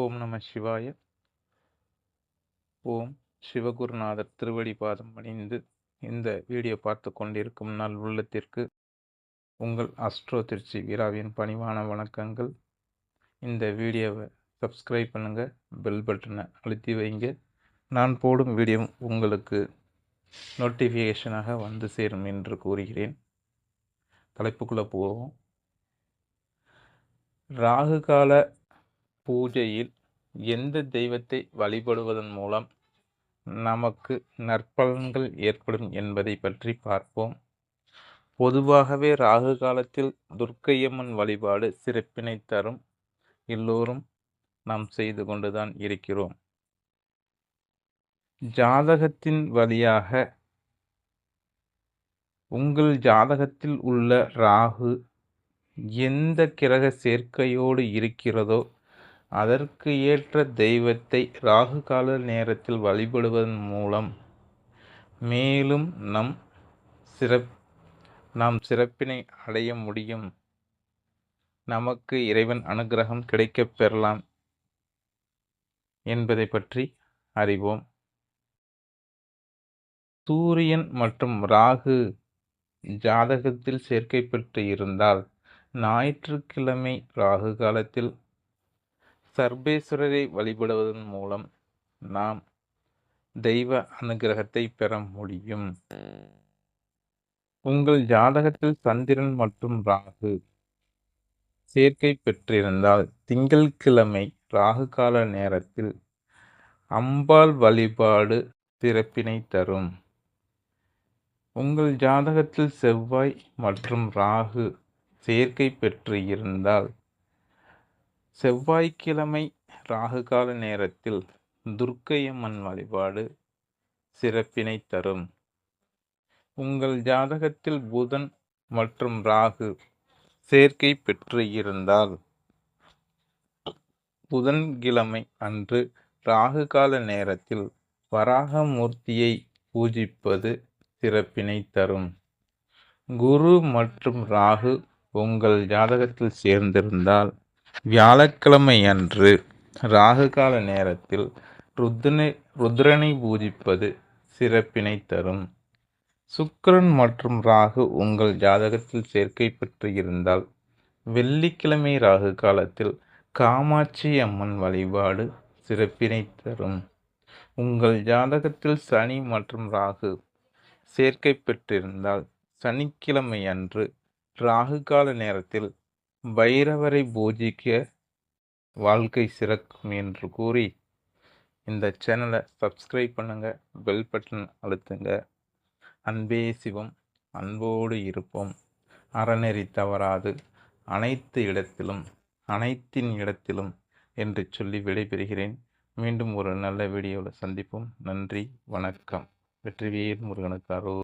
ஓம் நம சிவாய. ஓம் சிவகுருநாதர் திருவடி பாதம் அணிந்து இந்த வீடியோ பார்த்து கொண்டிருக்கும் நாள் உள்ளத்திற்கு உங்கள் அஸ்ட்ரோ திருச்சி வீராவின் பணிவான வணக்கங்கள். இந்த வீடியோவை சப்ஸ்கிரைப் பண்ணுங்கள் பெல் பட்டனை அழுத்தி வைங்க. நான் போடும் வீடியோ உங்களுக்கு நோட்டிஃபிகேஷனாக வந்து சேரும் என்று கூறுகிறேன். தலைப்புக்குள்ளே போவோம். ராகு கால பூஜையில் எந்த தெய்வத்தை வழிபடுவதன் மூலம் நமக்கு நற்பலன்கள் ஏற்படும் என்பதை பற்றி பார்ப்போம். பொதுவாகவே ராகு காலத்தில் துர்க்கையம்மன் வழிபாடு சிறப்பினை தரும். எல்லோரும் நாம் செய்து கொண்டுதான் இருக்கிறோம். ஜாதகத்தின் வழியாக உங்கள் ஜாதகத்தில் உள்ள ராகு எந்த கிரக சேர்க்கையோடு இருக்கிறதோ அதற்கு ஏற்ற தெய்வத்தை ராகு கால நேரத்தில் வழிபடுவதன் மூலம் மேலும் நம் சிறப் நாம் சிறப்பினை அடைய முடியும். நமக்கு இறைவன் அனுகிரகம் கிடைக்கப் பெறலாம் என்பதை பற்றி அறிவோம். சூரியன் மற்றும் ராகு ஜாதகத்தில் சேர்க்கை பெற்று இருந்தால் ஞாயிற்றுக்கிழமை ராகு காலத்தில் சர்வேஸ்வரரை வழிபடுவதன் மூலம் நாம் தெய்வ அனுகிரகத்தை பெற முடியும். உங்கள் ஜாதகத்தில் சந்திரன் மற்றும் ராகு சேர்க்கை பெற்றிருந்தால் திங்கள்கிழமை ராகு கால நேரத்தில் அம்பாள் வழிபாடு சிறப்பினை தரும். உங்கள் ஜாதகத்தில் செவ்வாய் மற்றும் ராகு சேர்க்கை பெற்று இருந்தால் செவ்வாய்க்கிழமை ராகுகால நேரத்தில் துர்க்கையம்மன் வழிபாடு சிறப்பினை தரும். உங்கள் ஜாதகத்தில் புதன் மற்றும் ராகு சேர்க்கை பெற்று இருந்தால் புதன்கிழமை அன்று ராகு கால நேரத்தில் வராகமூர்த்தியை பூஜிப்பது சிறப்பினை தரும். குரு மற்றும் ராகு உங்கள் ஜாதகத்தில் சேர்ந்திருந்தால் வியாழக்கிழமை அன்று ராகுகால நேரத்தில் ருத்ரனை ருத்ரனை பூஜிப்பது சிறப்பினை தரும். சுக்கரன் மற்றும் ராகு உங்கள் ஜாதகத்தில் சேர்க்கை பெற்று இருந்தால் வெள்ளிக்கிழமை ராகு காலத்தில் காமாட்சி அம்மன் வழிபாடு சிறப்பினை தரும். உங்கள் ஜாதகத்தில் சனி மற்றும் ராகு சேர்க்கை பெற்றிருந்தால் சனிக்கிழமை அன்று ராகு கால நேரத்தில் பைரவரை பூஜிக்க வாழ்க்கை சிறக்கும் என்று கூறி இந்த சேனலை சப்ஸ்கிரைப் பண்ணுங்கள் பெல் பட்டன் அழுத்துங்க. அன்பே சிவம் அன்போடு இருப்போம். அறநெறி தவறாது அனைத்து இடத்திலும் அனைத்தின் இடத்திலும் என்று சொல்லி விடைபெறுகிறேன். மீண்டும் ஒரு நல்ல வீடியோவில் சந்திப்போம். நன்றி வணக்கம். வெற்றிவேல் முருகனுக்கு அருள்.